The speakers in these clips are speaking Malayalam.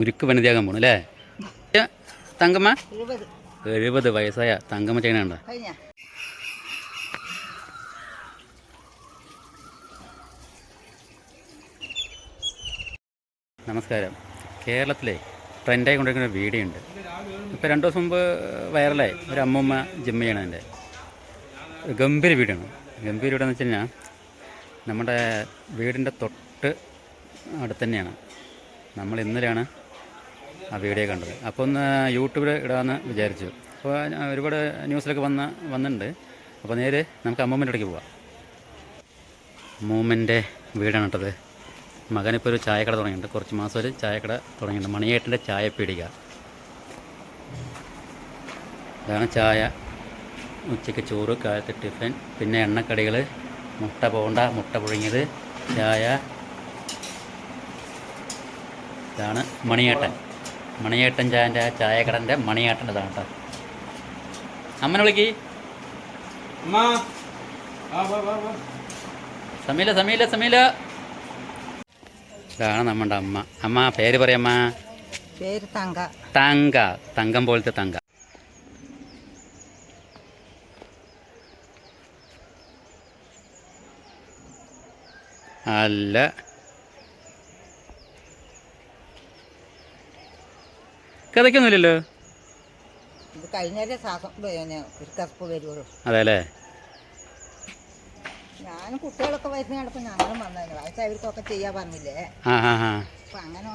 ഉരുക്ക് വനിതയാകാൻ പോണു അല്ലേ? തങ്കമ്മ? എഴുപത്. വയസ്സായ തങ്കമ്മ ചെയ്യണുണ്ടോ നമസ്കാരം. കേരളത്തിലെ ട്രെൻഡായി കൊണ്ടിരിക്കുന്ന വീഡിയോ ഉണ്ട് ഇപ്പോൾ രണ്ട് ദിവസം മുമ്പ് വൈറലായി. ഒരു അമ്മൂമ്മ ജിമ്മ് ചെയ്യണതിന്റെ ഗംഭീര വീടാണ്. ഗംഭീര വീടെന്ന് വെച്ച് കഴിഞ്ഞാൽ നമ്മുടെ വീടിന്റെ തൊട്ട് അടുത്ത് തന്നെയാണ്. നമ്മൾ ഇന്നലെയാണ് ആ വീഡിയോ കണ്ടത്. അപ്പോൾ ഒന്ന് യൂട്യൂബിൽ ഇടാമെന്ന് വിചാരിച്ചു. അപ്പോൾ ഒരുപാട് ന്യൂസിലൊക്കെ വന്ന വന്നിട്ടുണ്ട് അപ്പോൾ നേരെ നമുക്ക് അമ്മൂമ്മന്റെ ഇടയ്ക്ക് പോവാം. അമ്മൂമ്മന്റെ വീടാണ് കേട്ടത്. മകനിപ്പോൾ ഒരു ചായക്കട തുടങ്ങിയിട്ടുണ്ട്. കുറച്ച് മാസം ഒരു ചായക്കട തുടങ്ങിയിട്ടുണ്ട്. മണിയേട്ടന്റെ ചായ പീടിക. ഇതാണ് ചായ. ഉച്ചയ്ക്ക് ചോറ് കാലത്ത് ടിഫിൻ പിന്നെ എണ്ണക്കടികൾ മുട്ട പോണ്ട മുട്ട പുഴുങ്ങിയത് ചായ. ഇതാണ് മണിയേട്ടൻ. മണിയേട്ടൻ ചായന്റെ ആ ചായക്കടന്റെ മണിയേട്ടന്റെ ഇതാണ് കേട്ടോ. അമ്മനെ വിളിക്കി. അമ്മ. വാ വാ വാ വാ. സമീല സമീല സമീല. ഇതാണ് നമ്മുടെ അമ്മ. അമ്മ പേര് പറയമ്മ പേര് തങ്ക. തങ്ക. തങ്കം പോലത്തെ തങ്ക. അല്ല. കഥയ്ക്കൊന്നുമില്ലല്ലോ? ഇത് കഴിഞ്ഞാലേ ശ്വാസം പിന്നെ ഒരു കറുപ്പ് വരുള്ളൂ അതെ അല്ലേ ഞാനും കുട്ടികളൊക്കെ വരുന്ന കണ്ടപ്പോൾ ഞങ്ങളും വന്നതിന് വയസ്സായവർക്കൊക്കെ ചെയ്യാൻ പറഞ്ഞില്ലേ? ആ ആ ആ. അപ്പം അങ്ങനെ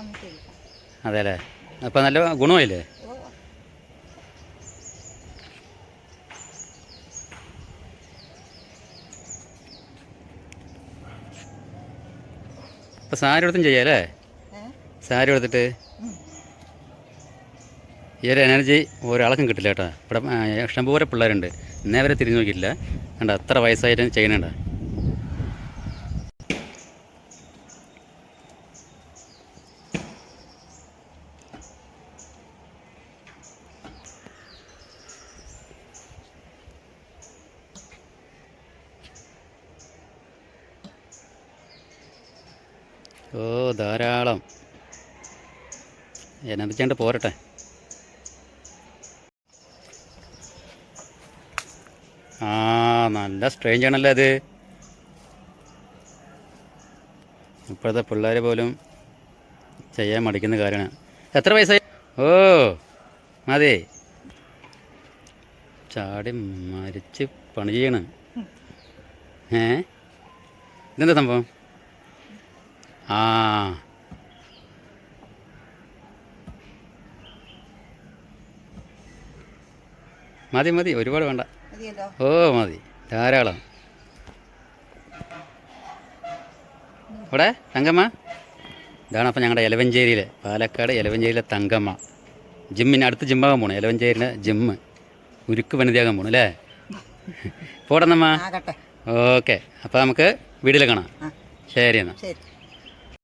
നല്ല ഗുണമായില്ലേ? അപ്പം സാരി എടുത്തും ചെയ്യാം അല്ലേ? ഏ? സാരി എടുത്തിട്ട്. ഈ ഒരു എനർജി ഒരാൾക്കും കിട്ടില്ല കേട്ടോ. ഇവിടെ ഇഷ്ടംപോലെ പിള്ളേരുണ്ട്. ഇന്നേ വരെ തിരിഞ്ഞു നോക്കിയില്ല കണ്ട അത്ര വയസ്സായിട്ടും ചെയ്യണേണ്ട ഓ ധാരാളം. എനർജി കണ്ട് പോരട്ടെ. ആ നല്ല സ്ട്രേഞ്ച് ആണല്ലോ അത്. ഇപ്പോഴത്തെ പിള്ളേർ പോലും ചെയ്യാൻ മടിക്കുന്ന കാര്യമാണ്. എത്ര വയസ്സായി? ഓ മതി ചാടി മരിച്ച് പണി ചെയ്യണം. ഏ? ഇതെന്താ സംഭവം? ആ മതി മതി. ഒരുപാട് വേണ്ട. ഓ മതി. ധാരാളം. ഇവിടെ തങ്കമ്മ? ഇതാണ് അപ്പം ഞങ്ങളുടെ എലവഞ്ചേരിയിൽ പാലക്കാട് എലവഞ്ചേരിയിലെ തങ്കമ്മ. ജിമ്മിന് അടുത്ത് ജിമ്മാകാൻ പോണു. എലവഞ്ചേരിയിലെ ജിമ്മ് ഉരുക്ക് വനിതയാകാൻ പോണു അല്ലേ? പോടന്നമ്മ. ഓക്കെ. അപ്പോൾ നമുക്ക് വീട്ടിൽ കാണാം. ശരി എന്നാൽ